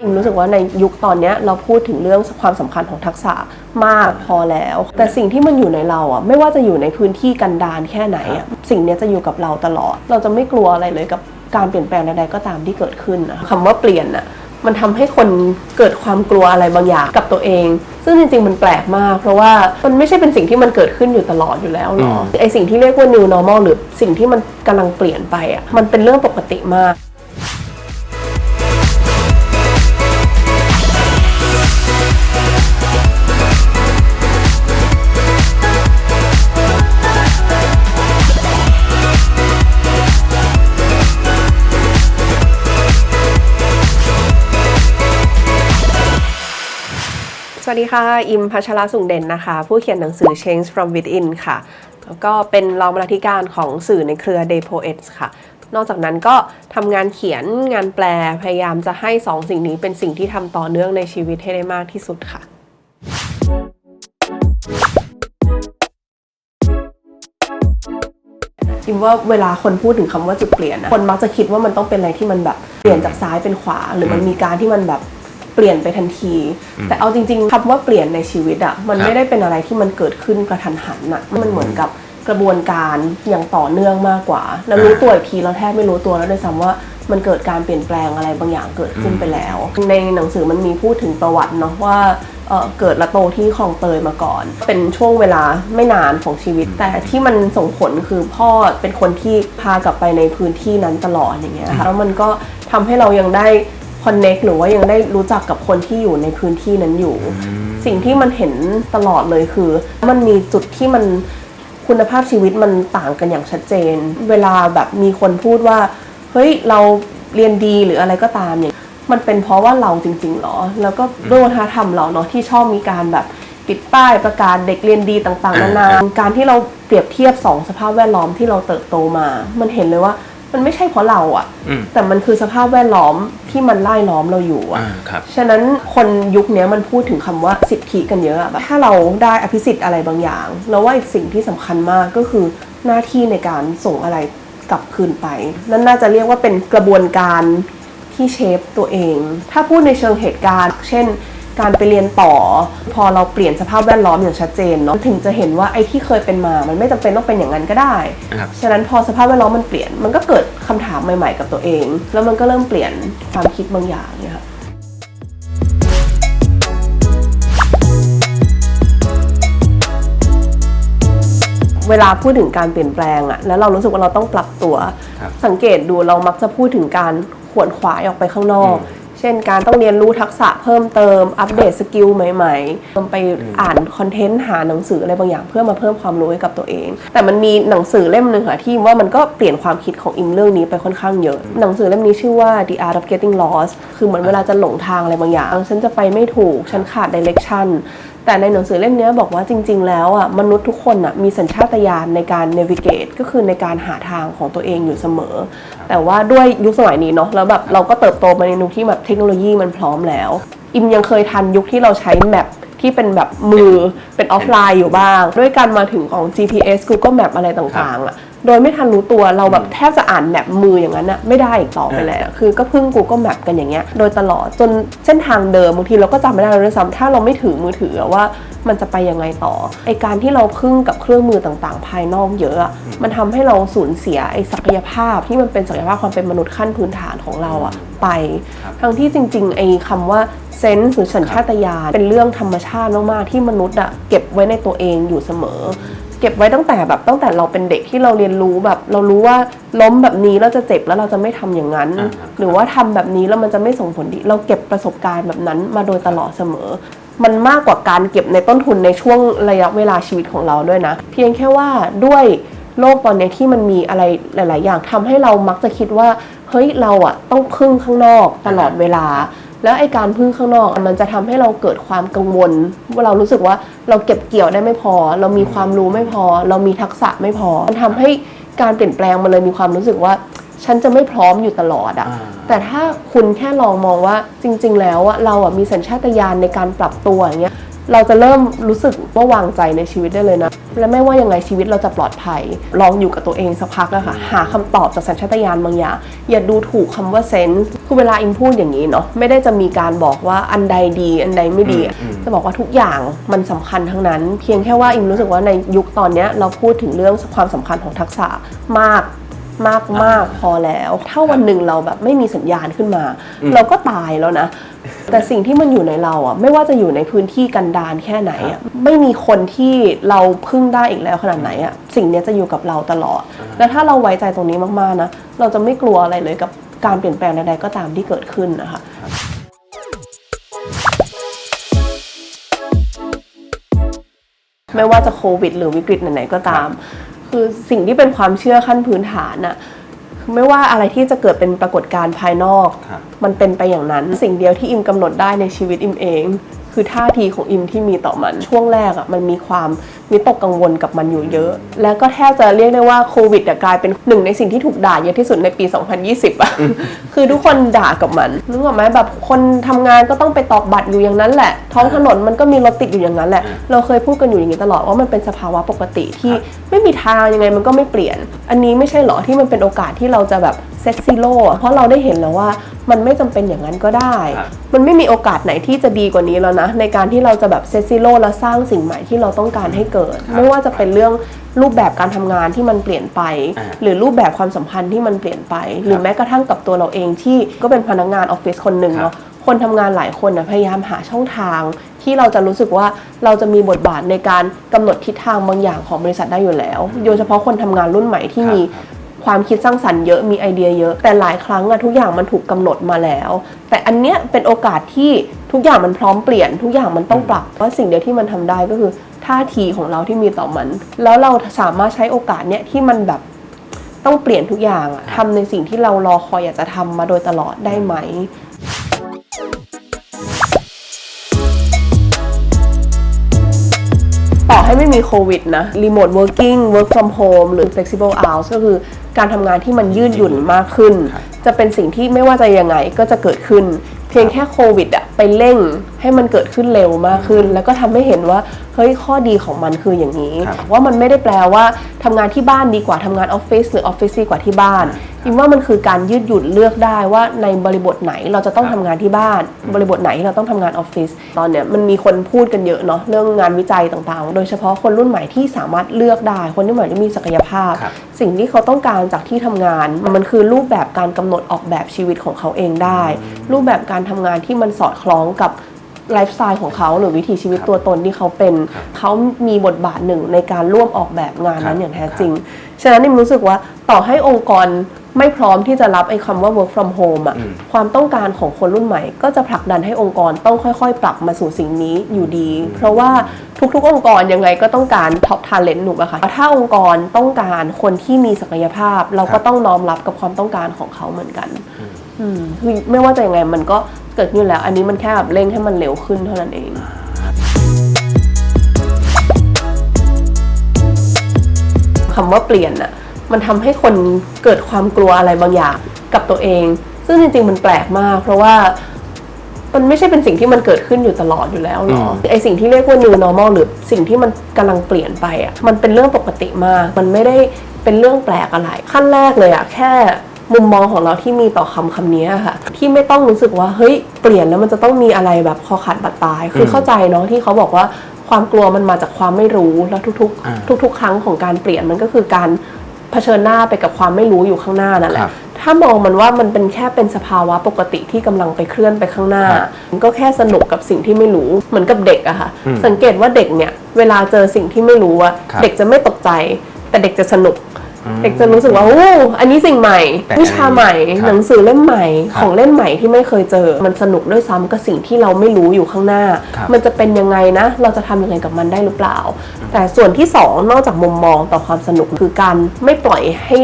อิมรู้สึกว่าในยุคตอนเนี้ยเราพูดถึงเรื่องความสำคัญของทักษะมากพอแล้ว แต่สิ่งที่มันอยู่ในเราอะไม่ว่าจะอยู่ในพื้นที่กันดารแค่ไหนอะสิ่งเนี้ยจะอยู่กับเราตลอด เราจะไม่กลัวอะไรเลยกับการเปลี่ยนแปลงใดๆก็ตามที่เกิดขึ้นนะคำว่าเปลี่ยนอะมันทำให้คนเกิดความกลัวอะไรบางอย่างกับตัวเอง ซึ่งจริง ๆ มันแปลกมาก เพราะว่ามันไม่ใช่เป็นสิ่งที่มันเกิดขึ้นอยู่ตลอดอยู่แล้วหรอไอสิ่งที่เรียกว่า new normal หรือสิ่งที่มันกำลังเปลี่ยนไปอะมันเป็นเรื่องปกติมาก สวัสดีค่ะ อิมพัชรสุงเด่นนะคะ ผู้เขียนหนังสือ Change from Within ค่ะ แล้วก็เป็นรองบรรณาธิการของสื่อในเครือ Day Poets ค่ะ นอกจากนั้นก็ทำงานเขียนงานแปลพยายามจะให้สองสิ่งนี้เป็นสิ่งที่ทำต่อเนื่องในชีวิตให้ได้มากที่สุดค่ะอิมว่าเวลาคนพูดถึงคำว่าจุดเปลี่ยนคนมักจะคิดว่ามันต้องเป็นอะไรที่มันแบบเปลี่ยนจากซ้ายเป็นขวา หรือมันมีการที่มันแบบ เปลี่ยนไปทันที แต่เอาจริง ๆคำว่าเปลี่ยนในชีวิตอะมันครับไม่ได้เป็นอะไรที่มันเกิดขึ้นกระทันหันอะมันเหมือนกับกระบวนการอย่างต่อเนื่องมากกว่า แล้วรู้ตัวอีกทีเราแทบไม่รู้ตัวแล้วด้วยซ้ำว่ามันเกิดการเปลี่ยนแปลงอะไรบางอย่างเกิดขึ้นไปแล้ว ในหนังสือมันมีพูดถึงประวัติเนาะว่าเอ่อเกิดและโตที่คลองเตยมาก่อน เป็นช่วงเวลาไม่นานของชีวิต แต่ที่มันส่งผลคือพ่อเป็นคนที่พากลับไปในพื้นที่นั้นตลอดอย่างเงี้ยค่ะแล้วมันก็ทำให้เรายังได้ คอนเน็กหรือว่ายังได้รู้จักกับคนที่อยู่ในพื้นที่นั้นอยู่ สิ่งที่มันเห็นตลอดเลยคือ มันมีจุดที่มันคุณภาพชีวิตมันต่างกันอย่างชัดเจน เวลาแบบมีคนพูดว่าเฮ้ยเราเรียนดีหรืออะไรก็ตามเนี่ยมันเป็นเพราะว่าเราจริงๆหรอ แล้วก็ด้วยวัฒนธรรมเราเนาะที่ชอบมีการแบบปิดป้ายประกาศเด็กเรียนดีต่างๆนานาการที่เราเปรียบเทียบสองสภาพแวดล้อมที่เราเติบโตมา มันเห็นเลยว่า มันไม่ใช่เพราะเราอะอืม แต่มันคือสภาพแวดล้อมที่มันไล่ล้อมเราอยู่อะ อ่าครับ ฉะนั้นคนยุคเนี้ยมันพูดถึงคำว่าสิทธิกันเยอะอะแบบถ้าเราได้อภิสิทธิ์อะไรบางอย่างแล้วว่าอีกสิ่งที่สำคัญมากก็คือหน้าที่ในการส่งอะไรกลับคืนไป นั่นน่าจะเรียกว่าเป็นกระบวนการที่เชฟตัวเอง ถ้าพูดในเชิงเหตุการณ์ เช่น การไปเรียนต่อ พอเราเปลี่ยนสภาพแวดล้อมอย่างชัดเจนเนาะถึงจะเห็นว่าไอ้ที่เคยเป็นมา มันไม่จำเป็นต้องเป็นอย่างนั้นก็ได้ครับฉะนั้นพอสภาพแวดล้อมมันเปลี่ยน มันก็เกิดคำถามใหม่ ๆ กับตัวเอง แล้วมันก็เริ่มเปลี่ยนความคิดบางอย่างเนี่ยค่ะเวลาพูดถึงการเปลี่ยนแปลงอะแล้วเรารู้สึกว่าเราต้องปรับตัวครับสังเกตดูเรามักจะพูดถึงการขวนขวายออกไปข้างนอกอืม เช่นการต้องเรียนรู้ทักษะเพิ่มเติม อัปเดตสกิลใหม่ๆไปอ่านคอนเทนต์หาหนังสืออะไรบางอย่างเพื่อมาเพิ่มความรู้ให้กับตัวเอง แต่มันมีหนังสือเล่มหนึ่งค่ะที่ว่ามันก็เปลี่ยนความคิดของอิมเรื่องนี้ไปค่อนข้างเยอะ หนังสือเล่มนี้ชื่อว่า The Art of Getting Lost คือเหมือนเวลาจะหลงทางอะไรบางอย่าง ฉันจะไปไม่ถูก ฉันขาด direction แต่ในหนังสือเล่มนี้บอกว่าจริง ๆ แล้วอะมนุษย์ทุกคนอะมีสัญชาตญาณในการ navigate ก็คือในการหาทางของตัวเองอยู่เสมอ แต่ว่าด้วยยุคสมัยนี้เนาะแล้วแบบเราก็เติบโตมาในยุคที่แบบเทคโนโลยีมันพร้อมแล้ว อิมยังเคยทันยุคที่เราใช้แมปที่เป็นแบบมือเป็นออฟไลน์อยู่บ้าง ด้วยการมาถึงของ GPS Google Map อะไรต่างๆอะ โดยไม่ทันรู้ตัวเราแบบแทบจะอ่านแมปมืออย่างนั้นอะไม่ได้อีกต่อไปแล้วคือก็พึ่ง Google Map กันอย่างเงี้ยโดยตลอดจนเส้นทางเดิมบางทีเราก็จำไม่ได้เลยด้วยซ้ำถ้าเราไม่ถือมือถืออะว่ามันจะไปยังไงต่อไอการที่เราพึ่งกับเครื่องมือต่างๆ ภายนอกเยอะอะมันทำให้เราสูญเสียไอศักยภาพที่มันเป็นศักยภาพความเป็นมนุษย์ขั้นพื้นฐานของเราอะไปทั้งที่จริงๆไอคำว่าเซนส์หรือสัญชาตญาณเป็นเรื่องธรรมชาติมากๆที่มนุษย์อะเก็บไว้ในตัวเองอยู่เสมอ เก็บไว้ตั้งแต่แบบตั้งแต่เราเป็นเด็กที่เราเรียนรู้แบบ เรารู้ว่าล้มแบบนี้เราจะเจ็บแล้วเราจะไม่ทำอย่างนั้นอ่าครับหรือว่าทำแบบนี้แล้วมันจะไม่ส่งผลดี เราเก็บประสบการณ์แบบนั้นมาโดยตลอดเสมอ มันมากกว่าการเก็บในต้นทุนในช่วงระยะเวลาชีวิตของเราด้วยนะ เพียงแค่ว่าด้วยโลกตอนนี้ที่มันมีอะไรหลาย ๆ อย่างทำให้เรามักจะคิดว่าเฮ้ยเราอะต้องพึ่งข้างนอกตลอดเวลา แล้วไอการพึ่งข้างนอกอะมันจะทำให้เราเกิดความกังวลว่าเรารู้สึกว่าเราเก็บเกี่ยวได้ไม่พอ เรามีความรู้ไม่พอ เรามีทักษะไม่พอ มันทำให้การเปลี่ยนแปลงมันเลยมีความรู้สึกว่า ฉันจะไม่พร้อมอยู่ตลอดอะอ่าแต่ถ้าคุณแค่ลองมองว่าจริง ๆ แล้วอะเราอะมีสัญชาตญาณในการปรับตัวอย่างเงี้ยเราจะเริ่มรู้สึกว่าวางใจในชีวิตได้เลยนะ และไม่ว่ายังไงชีวิตเราจะปลอดภัย ลองอยู่กับตัวเองสักพักอะค่ะหาคำตอบจากสัญชาตญาณบางอย่าง อย่าดูถูกคำว่าเซนส์คือเวลาอิมพูดอย่างนี้เนาะไม่ได้จะมีการบอกว่าอันใดดี อันใดไม่ดี จะบอกว่าทุกอย่างมันสำคัญทั้งนั้น เพียงแค่ว่าอิมรู้สึกว่าในยุคตอนเนี้ยเราพูดถึงเรื่องความสำคัญของทักษะมาก มากมากพอแล้ว ถ้าวันหนึ่งเราแบบไม่มีสัญญาณขึ้นมา เราก็ตายแล้วนะ แต่สิ่งที่มันอยู่ในเราอะไม่ว่าจะอยู่ในพื้นที่กันดารแค่ไหนอะไม่มีคนที่เราพึ่งได้อีกแล้วขนาดไหนอะสิ่งเนี้ยจะอยู่กับเราตลอด แล้วถ้าเราไว้ใจตรงนี้มากๆนะเราจะไม่กลัวอะไรเลยกับการเปลี่ยนแปลงใดๆก็ตามที่เกิดขึ้นนะคะไม่ว่าจะโควิด หรือวิกฤตไหนๆก็ตาม คือสิ่งที่เป็นความเชื่อขั้นพื้นฐานน่ะคือไม่ว่าอะไรที่จะเกิดเป็นปรากฏการณ์ภายนอกครับมันเป็นไปอย่างนั้น สิ่งเดียวที่อิมกำหนดได้ในชีวิตอิมเอง คือท่าทีของอิมที่มีต่อมัน ช่วงแรกอะมันมีความวิตกกังวลกับมันอยู่เยอะ แล้วก็แทบจะเรียกได้ว่าโควิดอะกลายเป็นหนึ่งในสิ่งที่ถูกด่าเยอะที่สุดในปี 2020อะคือทุกคนด่ากับมันนึกออกไหมแบบคนทำงานก็ต้องไปตอกบัตรอยู่อย่างนั้นแหละ ท้องถนนมันก็มีรถติดอยู่อย่างนั้นแหละ เราเคยพูดกันอยู่อย่างนี้ตลอดว่ามันเป็นสภาวะปกติที่ไม่มีทางยังไงมันก็ไม่เปลี่ยน อันนี้ไม่ใช่หรอที่มันเป็นโอกาสที่เราจะแบบเซตซีโร่เพราะเราได้เห็นแล้วว่า มันไม่จำเป็นอย่างนั้นก็ได้ครับมันไม่มีโอกาสไหนที่จะดีกว่านี้แล้วนะ ในการที่เราจะแบบเซตซีโร่แล้วสร้างสิ่งใหม่ที่เราต้องการให้เกิด ไม่ว่าจะเป็นเรื่องรูปแบบการทำงานที่มันเปลี่ยนไปอ่าหรือรูปแบบความสัมพันธ์ที่มันเปลี่ยนไป หรือแม้กระทั่งกับตัวเราเองที่ก็เป็นพนักงานออฟฟิศคนหนึ่งครับเนาะคนทำงานหลายคนนะพยายามหาช่องทาง ที่เราจะรู้สึกว่าเราจะมีบทบาทในการกำหนดทิศทางบางอย่างของบริษัทได้อยู่แล้ว โดยเฉพาะคนทำงานรุ่นใหม่ที่ครับมี ความคิดสร้างสรรค์เยอะมีไอเดียเยอะ แต่หลายครั้งอะทุกอย่างมันถูกกำหนดมาแล้ว แต่อันเนี้ยเป็นโอกาสที่ทุกอย่างมันพร้อมเปลี่ยน ทุกอย่างมันต้องปรับว่าสิ่งเดียวที่มันทำได้ก็คือท่าทีของเราที่มีต่อมัน แล้วเราสามารถใช้โอกาสเนี้ยที่มันแบบต้องเปลี่ยนทุกอย่างอะทำในสิ่งที่เรารอคอยอยากจะทำมาโดยตลอดได้ไหมต่อให้ไม่มีโควิดนะ remote working work from home หรือ flexible hours ก็คือ การทำงานที่มันยืดหยุ่นมากขึ้นครับจะเป็นสิ่งที่ไม่ว่าจะยังไงก็จะเกิดขึ้น เพียงแค่โควิดอะไปเร่งให้มันเกิดขึ้นเร็วมากขึ้น แล้วก็ทำให้เห็นว่า เฮ้ยข้อดีของมันคืออย่างนี้ครับว่ามันไม่ได้แปลว่าทำงานที่บ้านดีกว่าทำงานออฟฟิศหรือออฟฟิศดีกว่าที่บ้านอิมว่ามันคือการยืดหยุ่นเลือกได้ว่าในบริบทไหนเราจะต้องครับทำงานที่บ้าน บริบทไหนที่เราต้องทำงานออฟฟิศตอนเนี้ยมันมีคนพูดกันเยอะเนาะเรื่องงานวิจัยต่างๆ โดยเฉพาะคนรุ่นใหม่ที่สามารถเลือกได้ คนรุ่นใหม่ที่มีศักยภาพครับสิ่งที่เขาต้องการจากที่ทำงาน มันคือรูปแบบการกำหนดออกแบบชีวิตของเขาเองได้ รูปแบบการทำงานที่มันสอดคล้องกับ ไลฟ์สไตล์ของเขาหรือวิถีชีวิตตัวตนที่เขาเป็นครับเขามีบทบาทหนึ่งในการร่วมออกแบบงานครันั้บนอย่างแท้จริง ฉะนั้นนิมรู้สึกว่าต่อให้องค์กร ไม่พร้อมที่จะรับไอ้คำว่า work from home อะอืมความต้องการของคนรุ่นใหม่ ก็จะผลักดันให้องค์กรต้องค่อยๆ ปรับมาสู่สิ่งนี้อยู่ดี เพราะว่าทุกๆ องค์กรยังไงก็ต้องการ top talent หนูอะค่ะถ้าองค์กรต้องการคนที่มีศักยภาพ เราก็ต้องน้อมรับกับความต้องการของเขาเหมือนกันอืมคือไม่ว่าจะยังไงมันก็เกิดขึ้นอยู่แล้ว อันนี้มันแค่แบบเร่งให้มันเร็วขึ้นเท่านั้นเองคำว่าเปลี่ยนน่ะ มันทำให้คนเกิดความกลัวอะไรบางอย่างกับตัวเอง ซึ่งจริง ๆ มันแปลกมาก เพราะว่ามันไม่ใช่เป็นสิ่งที่มันเกิดขึ้นอยู่ตลอดอยู่แล้วหรอไอสิ่งที่เรียกว่า new normal หรือสิ่งที่มันกำลังเปลี่ยนไปอะมันเป็นเรื่องปกติมาก มันไม่ได้เป็นเรื่องแปลกอะไร ขั้นแรกเลยอะแค่มุมมองของเราที่มีต่อคำคำนี้อะค่ะ ที่ไม่ต้องรู้สึกว่าเฮ้ยเปลี่ยนแล้วมันจะต้องมีอะไรแบบคอขาดบาดตาย คือเข้าใจเนาะที่เขาบอกว่าความกลัวมันมาจากความไม่รู้แล้วทุกอ่าๆทุก ๆ ครั้งของการเปลี่ยนมันก็คือการ เผชิญหน้าไปกับความไม่รู้อยู่ข้างหน้านั่นแหครัละบถ้ามองมันว่ามันเป็นแค่เป็นสภาวะปกติที่กำลังไปเคลื่อนไปข้างหน้าครับมันก็แค่สนุกกับสิ่งที่ไม่รู้เหมือนกับเด็กอะค่ะอืมสังเกตว่าเด็กเนี่ยเวลาเจอสิ่งที่ไม่รู้อะครับเด็กจะไม่ตกใจ แต่เด็กจะสนุกอืม เด็กจะรู้สึกว่าโอ้อันนี้สิ่งใหม่แต่วิชาใหม่ครับหนังสือเล่มใหม่ครับของเล่นใหม่ที่ไม่เคยเจอ มันสนุกด้วยซ้ำกับสิ่งที่เราไม่รู้อยู่ข้างหน้าครับมันจะเป็นยังไงนะ เราจะทำยังไงกับมันได้หรือเปล่า แต่ส่วนที่สองนอกจากมุมมองต่อความสนุกคือการไม่ปล่อยให้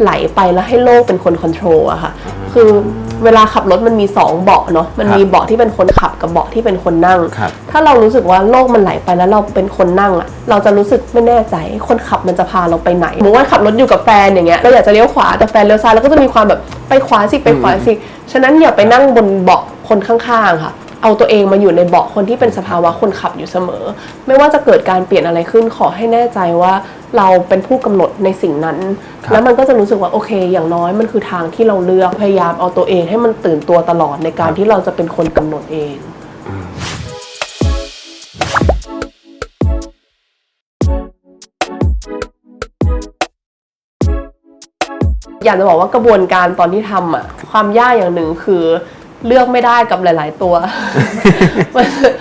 ไหลไปแล้วให้โลกเป็นคนคอนโทรลอะค่ะ คือเวลาขับรถมันมีสองเบาะเนาะ มันครับมีเบาะที่เป็นคนขับกับเบาะที่เป็นคนนั่งครับถ้าเรารู้สึกว่าโลกมันไหลไปแล้วเราเป็นคนนั่งอะเราจะรู้สึกไม่แน่ใจ คนขับมันจะพาเราไปไหนสมมติว่าขับรถอยู่กับแฟนอย่างเงี้ย เราอยากจะเลี้ยวขวาแต่แฟนเลี้ยวซ้ายเราก็จะมีความแบบไปขวาสิไปขวาสิ ฉะนั้นอย่าไปนั่งบนเบาะคนข้างๆค่ะเอาตัวเองมาอยู่ในเบาะคนที่เป็นสภาวะคนขับอยู่เสมอ ไม่ว่าจะเกิดการเปลี่ยนอะไรขึ้นขอให้แน่ใจว่า เราเป็นผู้กำหนดในสิ่งนั้นครับแล้วมันก็จะรู้สึกว่าโอเค อย่างน้อยมันคือทางที่เราเลือกพยายามเอาตัวเองให้มันตื่นตัวตลอดในการที่เราจะเป็นคนกำหนดเองอยากจะบอกว่ากระบวนการตอนที่ทำอะความยากอย่างหนึ่งคือ เลือกไม่ได้กับหลาย ๆ ตัว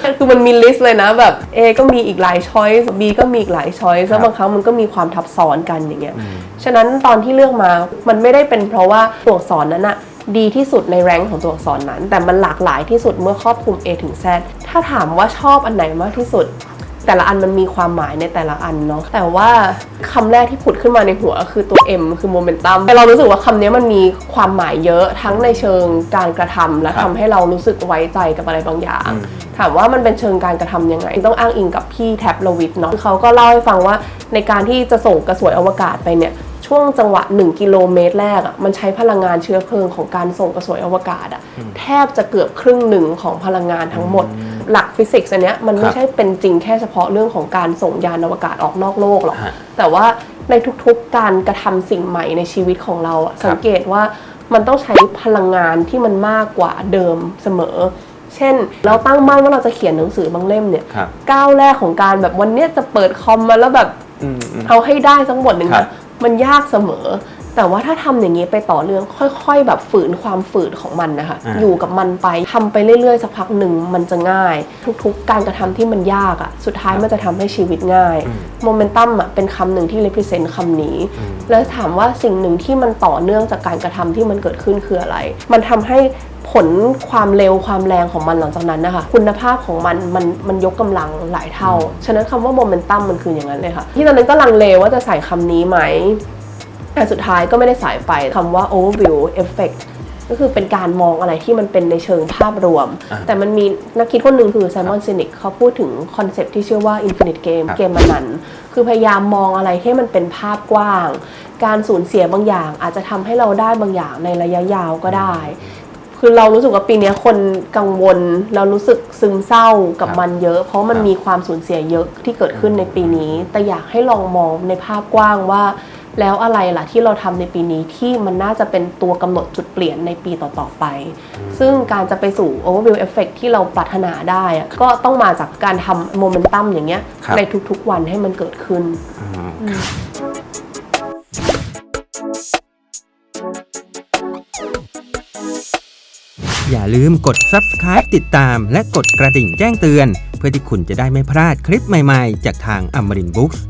มันคือมันมีลิสต์เลยนะแบบ A ก็มีอีกหลายช้อยส์ B ก็มีอีกหลายช้อยส์แล้วบางครั้งมันก็มีความทับซ้อนกันอย่างเงี้ย ฉะนั้นตอนที่เลือกมา มันไม่ได้เป็นเพราะว่าตัวอักษรนั้นอะดีที่สุดในแรงค์ของตัวอักษรนั้น แต่มันหลากหลายที่สุดเมื่อครอบคลุม A ถึง Z ถ้าถามว่าชอบอันไหนมากที่สุด แต่ละอันมันมีความหมายในแต่ละอันเนาะแต่ว่าคำแรกที่ผุดขึ้นมาในหัวคือตัว M คือโมเมนตัมแต่เรารู้สึกว่าคำนี้มันมีความหมายเยอะทั้งในเชิงการกระทำและครับทำให้เรารู้สึกไว้ใจกับอะไรบางอย่างอืมถามว่ามันเป็นเชิงการกระทำยังไง ต้องอ้างอิงกับพี่แท็บลวิทเนาะเขาก็เล่าให้ฟังว่าในการที่จะส่งกระสวยอวกาศไปเนี่ย ช่วงจังหวะ 1 กิโลเมตรแรกอะ่ะมันใช้พลังงานเชื้อเพลิงของการส่งกระสวยอวกาศอะ่ะแทบจะเกือบครึ่งหนึ่งของพลังงานทั้งหมด หลักฟิสิกส์อันเนี้ยมันไม่ครับใช่เป็นจริงแค่เฉพาะเรื่องของการส่งยานอวกาศออกนอกโลกหรอกฮะแต่ว่าในทุกๆการกระทำสิ่งใหม่ในชีวิตของเราอะสังเกตว่ามันต้องใช้พลังงานที่มันมากกว่าเดิมเสมอ เช่น เราตั้งมั่นว่าเราจะเขียนหนังสือบางเล่มเนี่ยครับก้าวแรกของการแบบวันเนี้ยจะเปิดคอมมาแล้วแบบอืมอืมเอาให้ได้ทั้งหมดหนึ่งครันะบ มันยากเสมอ แต่ว่าถ้าทำอย่างนี้ไปต่อเนื่องค่อยๆ แบบฝืนความฝืดของมันนะคะอ่าอยู่กับมันไปทำไปเรื่อยๆสักพักหนึ่งมันจะง่าย ทุกๆ การกระทำที่มันยากอะ่ะสุดท้ายมันจะทำให้ชีวิตง่ายโมเมนตัมอะเป็นคำหนึ่งที่ represent คำนี้ แล้วถามว่าสิ่งหนึ่งที่มันต่อเนื่องจากการกระทำที่มันเกิดขึ้นคืออะไร มันทำให้ผลความเร็วความแรงของมันหลังจากนั้นนะคะ คุณภาพของมันมันมันยกกำลังหลายเท่า ฉะนั้นคำว่าโมเมนตัมมันคืออย่างนั้นเลยค่ะ ที่ตอนนั้นก็ลังเลว่าจะใส่คำนี้ไหม แต่สุดท้ายก็ไม่ได้สายไปคำว่า overview effect ก็คือเป็นการมองอะไรที่มันเป็นในเชิงภาพรวมอ่าแต่มันมีนักคิดคนหนึ่งคือ Simon Sinek เขาพูดถึงคอนเซปต์ที่ชื่อว่า infinite game ครับเกมมันนันคือพยายามมองอะไรให้มันเป็นภาพกว้าง การสูญเสียบางอย่าง อาจจะทำให้เราได้บางอย่างในระยะยาวก็ได้ คือเรารู้สึกว่าปีเนี้ยคนกังวล เรารู้สึกซึมเศร้ากับครับมันเยอะ เพราะมันครับมีความสูญเสียเยอะที่เกิดขึ้นในปีนี้ แต่อยากให้ลองมองในภาพกว้างว่า แล้วอะไรล่ะที่เราทำในปีนี้ที่มันน่าจะเป็นตัวกำหนดจุดเปลี่ยนในปีต่อๆไป ซึ่งการจะไปสู่ overview effect ที่เราปรารถนาได้อะก็ต้องมาจากการทำโมเมนตัมอย่างเงี้ยครับในทุกๆวันให้มันเกิดขึ้นอย่าลืมกด subscribe ติดตามและกดกระดิ่งแจ้งเตือน เพื่อที่คุณจะได้ไม่พลาดคลิปใหม่ๆ จากทางอมรินบุ๊กส์